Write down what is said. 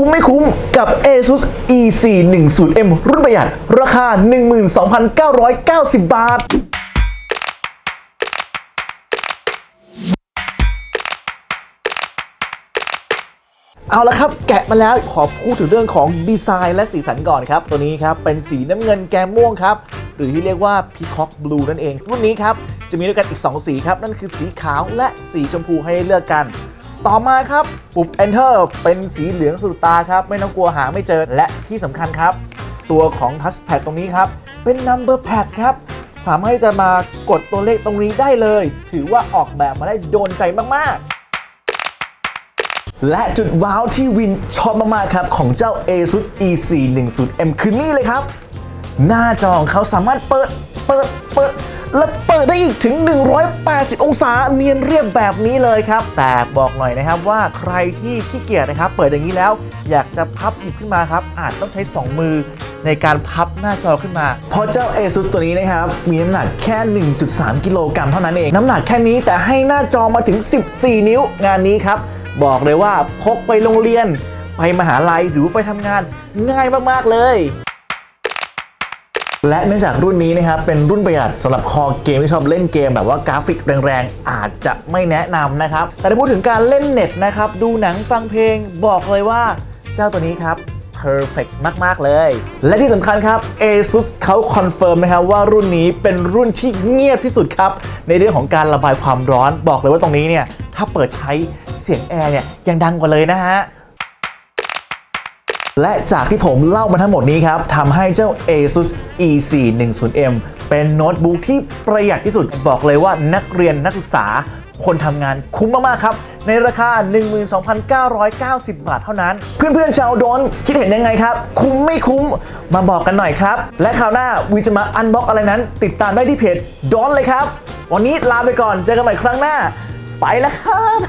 คุ้มไม่คุ้มกับ ASUS E410M รุ่นประหยัด ราคา 12,990 บาทเอาละครับ แกะมาแล้วขอพูดถึงเรื่องของดีไซน์และสีสันก่อนครับ ตัวนี้ครับ เป็นสีน้ำเงินแกมม่วงครับ หรือที่เรียกว่า Peacock Blue นั่นเองรุ่นนี้ครับ จะมีด้วยกันอีก 2 สีครับ นั่นคือสีขาวและสีชมพูให้เลือกกัน ต่อมาครับ ปุ่ม Enter เป็นสีเหลืองสุดตาครับ ไม่ต้องกลัวหาไม่เจอและที่สำคัญครับ ตัวของ Touchpad ตรงนี้ครับ เป็น Number Pad ครับ สามารถจะมากดตัวเลขตรงนี้ได้เลย ถือว่าออกแบบมาได้โดนใจมากๆและจุดว้าวที่วินชอบมาก ๆ ครับ ของเจ้า ASUS E410M คือนี่เลยครับ หน้าจอของเขาสามารถเปิด เปิด เปิด และเปิดได้อีกถึง 180 องศาเนียนเรียบแบบนี้เลยครับ แต่บอกหน่อยนะครับว่าใครที่ขี้เกียจนะครับเปิดอย่างนี้แล้วอยากจะพับหยิบขึ้นมาครับ อาจต้องใช้ 2 มือในการพับหน้าจอขึ้นมา เพราะเจ้า ASUS ตัวนี้นะครับ มีน้ำหนักแค่ 1.3 กิโลกรัมเท่านั้นเอง น้ำหนักแค่นี้แต่ให้หน้าจอมาถึง 14 นิ้วงานนี้ครับ บอกเลยว่าพกไปโรงเรียน ไปมหาลัยหรือไปทำงานง่ายมาก ๆ เลย และเนื่องจากรุ่นนี้นะครับเป็นรุ่นประหยัดสำหรับคอเกมที่ชอบเล่นเกมแบบว่ากราฟิกแรงๆ อาจจะไม่แนะนำนะครับ แต่ถ้าพูดถึงการเล่นเน็ตนะครับดูหนังฟังเพลงบอกเลยว่าเจ้าตัวนี้ครับ perfect มาก ๆ เลย และที่สำคัญครับ ASUS เขาคอนเฟิร์มนะครับว่ารุ่นนี้เป็นรุ่นที่เงียบที่สุดครับ ในเรื่องของการระบายความร้อนบอกเลยว่าตรงนี้เนี่ย ถ้าเปิดใช้เสียงแอร์เนี่ยยังดังกว่าเลยนะฮะ และจากที่ผมเล่ามาทั้งหมดนี้ครับทำให้เจ้า ASUS E410M เป็นโน้ตบุ๊กที่ประหยัดที่สุดบอกเลยว่านักเรียนนักศึกษาคนทำงานคุ้มมาก ๆ ครับ ในราคา 12,990 บาทเท่านั้น เพื่อน ๆ ชาวโดนคิดเห็นยังไงครับ คุ้มไม่คุ้มมาบอกกันหน่อยครับ และคราวหน้าวีจะมาอันบ็อกอะไรนั้น ติดตามได้ที่เพจดอนเลยครับ วันนี้ลาไปก่อนเจอกันใหม่ครั้งหน้า ไปแล้วครับ